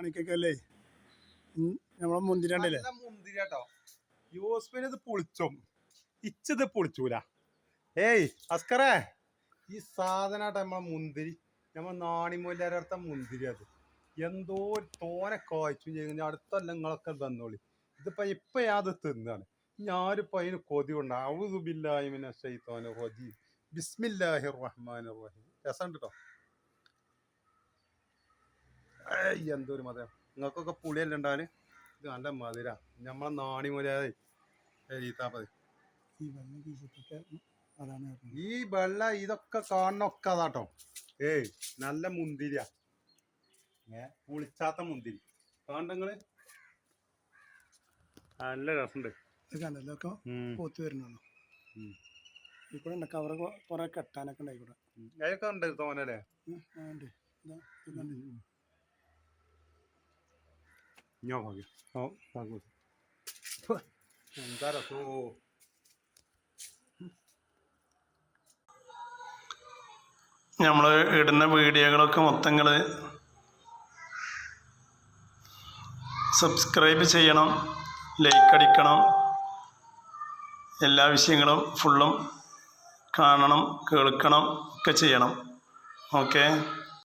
കാണിക്കല്ലേ നമ്മളെ മുന്തിരി മുന്തിരട്ടോ യൂസ്മിന് ഇത് പൊളിച്ചും. ഇച്ചത് പൊളിച്ചൂല. ഏയ് അസ്കറേ. ഈ സാധനമായിട്ട് നമ്മളെ മുന്തിരി. നമ്മൾ നാണിമൂല്യരടുത്ത മുന്തിരി അത്. എന്തോ തോനെ കായ്ച്ചു ചെയ്യുന്ന അടുത്ത നിങ്ങളൊക്കെ തന്നോളി. ഇതിപ്പോ ഇപ്പൊ അത് തിന്നാണ്. ഞാനിപ്പോ അതിന് കൊതി കൊണ്ട്? ഔദുബില്ലാഹിമിന ഷൈത്താന റജീം. ബിസ്മില്ലാഹിർ റഹ്മാനിർ റഹീം. രസമുണ്ട് കേട്ടോ ഏയ് എന്തൊരു മധുര. നിങ്ങൾക്കൊക്കെ പുളിയല്ല ഉണ്ടാൽ ഇത് നല്ല മധുര. നമ്മളെ നാണി മുരാതെ ഈ വെള്ളം ഇതൊക്കെ കാണണൊക്കെ അതാട്ടോ. ഏയ് നല്ല മുന്തിരിയാ. ഏ പുളിച്ചാത്ത മുന്തിരി. കാണണ്ടങ്ങൾ നല്ല രസമുണ്ട് കണ്ടല്ലോ ഒക്കെ പോത്ത് വരുന്നുള്ളൂ. ഉം. ഇവിടെ ഉണ്ട് കവറ് കുറെ കെട്ടാനൊക്കെ ഉണ്ടായിക്കൂടെ. അതൊക്കെ ഉണ്ട് തോന്നല്ലേ ഉം, ആ, ഉണ്ട്. ഇതാ, ഇത് കണ്ടോ? ഞാൻ ഭാഗ്യം ഓ ഭാഗ്യം എന്താ രസോ നമ്മൾ ഇടുന്ന വീഡിയോകളൊക്കെ മൊത്തങ്ങൾ സബ്സ്ക്രൈബ് ചെയ്യണം ലൈക്ക് അടിക്കണം എല്ലാ വിഷയങ്ങളും ഫുള്ളും കാണണം കേൾക്കണം ഒക്കെ ചെയ്യണം ഓക്കെ